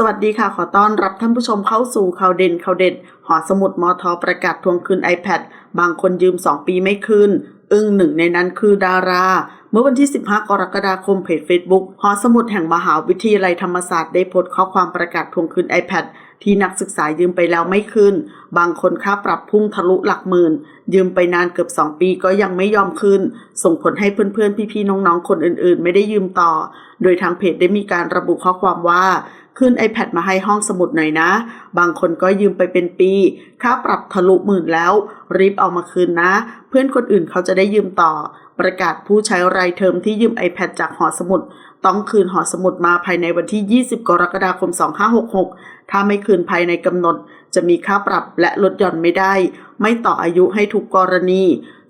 สวัสดีค่ะ ขอต้อนรับท่านผู้ชมเข้าสู่ข่าวเด่นข่าวเด็ด หอสมุดมอทอประกาศทวงคืน iPad บางคนยืม 2 ปีไม่คืน อึ้งหนึ่งในนั้นคือดารา เมื่อวันที่ 15 กรกฎาคมเพจ Facebook หอสมุดแห่งมหาวิทยาลัยธรรมศาสตร์ได้โพสต์ข้อความประกาศทวงคืน iPad ที่นักศึกษายืมไปแล้วไม่คืน บางคนค่าปรับพุ่งทะลุหลักหมื่น ยืมไปนานเกือบ 2 ปีก็ยังไม่ยอมคืน ส่งผลให้เพื่อนๆ พี่ๆ น้องๆ คนอื่นๆ ไม่ได้ยืมต่อ โดยทางเพจได้มีการระบุข้อความว่าขึ้น iPad มาให้ห้องสมุดหน่อยนะ บางคนก็ยืมไปเป็นปี ค่าปรับทะลุหมื่นแล้ว รีบเอามาคืนนะ เพื่อนคนอื่นเขาจะได้ยืมต่อ ประกาศผู้ใช้รายเทอมที่ยืม iPad จากหอสมุด ต้องคืนหอสมุดมาภายในวันที่ 20 กรกฎาคม 2566 ถ้าไม่คืนภายในกำหนด จะมีค่าปรับและลดหย่อนไม่ได้ ไม่ต่ออายุให้ทุกกรณี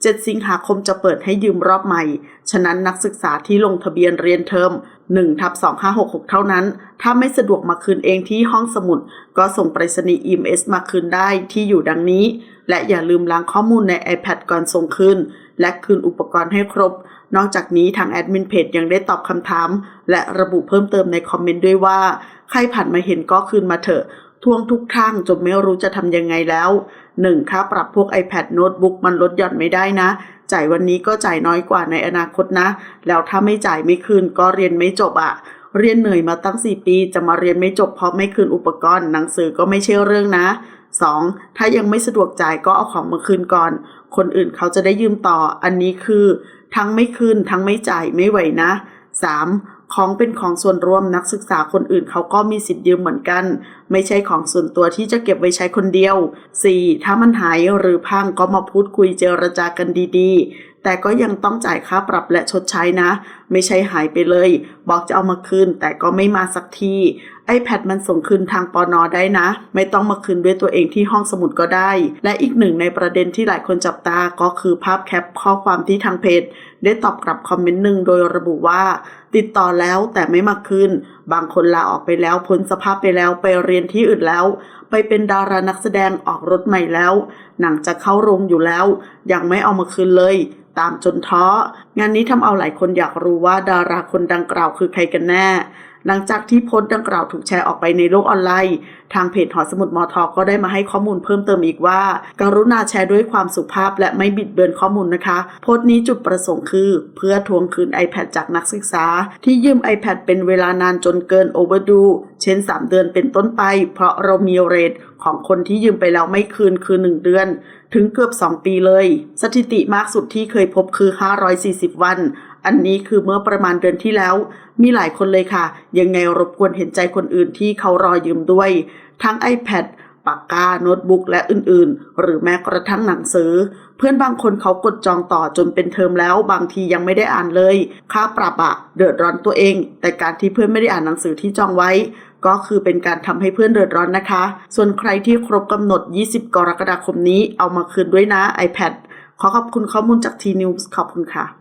7 สิงหาคมจะเปิดให้ยืมรอบใหม่ ฉะนั้นนักศึกษาที่ลงทะเบียนเรียนเทอม1ทับ2566 เท่านั้น ถ้าไม่สะดวกมาคืนเองที่ห้องสมุด ก็ส่งไปรษณีย์ EMS มาคืนได้ที่อยู่ดังนี้ และอย่าลืมล้างข้อมูลใน iPad ก่อนส่งคืน และคืนอุปกรณ์ให้ครบ นอกจากนี้ทางแอดมินเพจยังได้ตอบคำถาม และระบุเพิ่มเติมในคอมเมนต์ด้วยว่า ใครผ่านมาเห็นก็คืนมาเถอะ ท่วงทุกทางจนไม่รู้จะทำยังไงแล้ว 1. ค่าปรับพวก iPad โน้ตบุ๊กมันลดหย่อนไม่ได้นะ จ่ายวันนี้ก็จ่ายน้อยกว่าในอนาคตนะ แล้วถ้าไม่จ่ายไม่คืนก็เรียนไม่จบอะ่ะเรียนเหนื่อยมาตั้ง 4 ปี จะมาเรียนไม่จบเพราะไม่คืนอุปกรณ์หนังสือก็ไม่ใช่เรื่องนะ 2. ถ้ายังไม่สะดวกจ่ายก็เอาของมาคืนก่อน คนอื่นเขาจะได้ยืมต่อ อันนี้คือ ทั้งไม่คืนทั้งไม่จ่ายไม่ไหวนะ 3. ของเป็นของส่วนรวมนักศึกษาคนอื่นเขาก็มีสิทธิ์ยืมเหมือนกัน ไม่ใช่ของส่วนตัวที่จะเก็บไว้ใช้คนเดียว 4. ถ้ามันหายหรือพังก็มาพูดคุยเจรจากันดีๆ แต่ก็ยังต้องจ่ายค่าปรับและชดใช้นะ ไม่ใช่หายไปเลย บอกจะเอามาคืนแต่ก็ไม่มาสักที iPad มันส่งคืนทางปอนอได้นะ ไม่ต้องมาคืนด้วยตัวเองที่ห้องสมุดก็ได้ และอีกหนึ่งในประเด็นที่หลายคนจับตาก็คือภาพแคปข้อความที่ทางเพจ ได้ตอบกลับคอมเมนต์หนึ่งโดยระบุว่า ติดต่อแล้วแต่ไม่มาคืน บางคนลาออกไปแล้วพ้นสภาพไปแล้วไปเรียนที่อื่นแล้ว ไปเป็นดารานักแสดงออกรถใหม่แล้ว หนังจะเข้าโรงอยู่แล้ว ยังไม่เอามาคืนเลย ตามจนท้องานนี้ทำเอาหลายคนอยากรู้ว่าดาราคนดังกล่าวคือใครกันแน่ หลังจากที่โพสต์ดังกล่าวถูกแชร์ออกไปในโลกออนไลน์ ทางเพจหอสมุดมอทอก็ได้มาให้ข้อมูลเพิ่มเติมอีกว่าการุณาแชร์ด้วยความสุภาพและไม่บิดเบือนข้อมูลนะคะ โพสต์นี้จุดประสงค์คือ เพื่อทวงคืน iPad จากนักศึกษา ที่ยืม iPad เป็นเวลานานจนเกินโอเวอร์ดูเช่น 3 เดือนเป็นต้นไป เพราะเรามีเรทของคนที่ยืมไปแล้วไม่คืนคือ 1 เดือน ถึงเกือบ 2 ปีเลย สถิติมากสุดที่เคยพบคือ 540 วัน อันนี้คือเมื่อประมาณเดือนที่แล้ว มีหลายคนเลยค่ะ ยังไงรบกวนเห็นใจคนอื่นที่เขารอยืมด้วย ทั้ง iPad ปากกาโน้ตบุ๊กและอื่นๆ หรือแม้กระทั่งหนังสือ เพื่อนบางคนเขากดจองต่อจนเป็นเทอมแล้ว บางทียังไม่ได้อ่านเลย ค่าปรับอะเดือดร้อนตัวเอง แต่การที่เพื่อนไม่ได้อ่านหนังสือที่จองไว้ ก็คือเป็นการทำให้เพื่อนเดือดร้อนนะคะ ส่วนใครที่ครบกำหนด 20 กรกฎาคมนี้เอามาคืนด้วยนะ iPad ขอขอบคุณข้อมูลจาก T News ขอบคุณค่ะ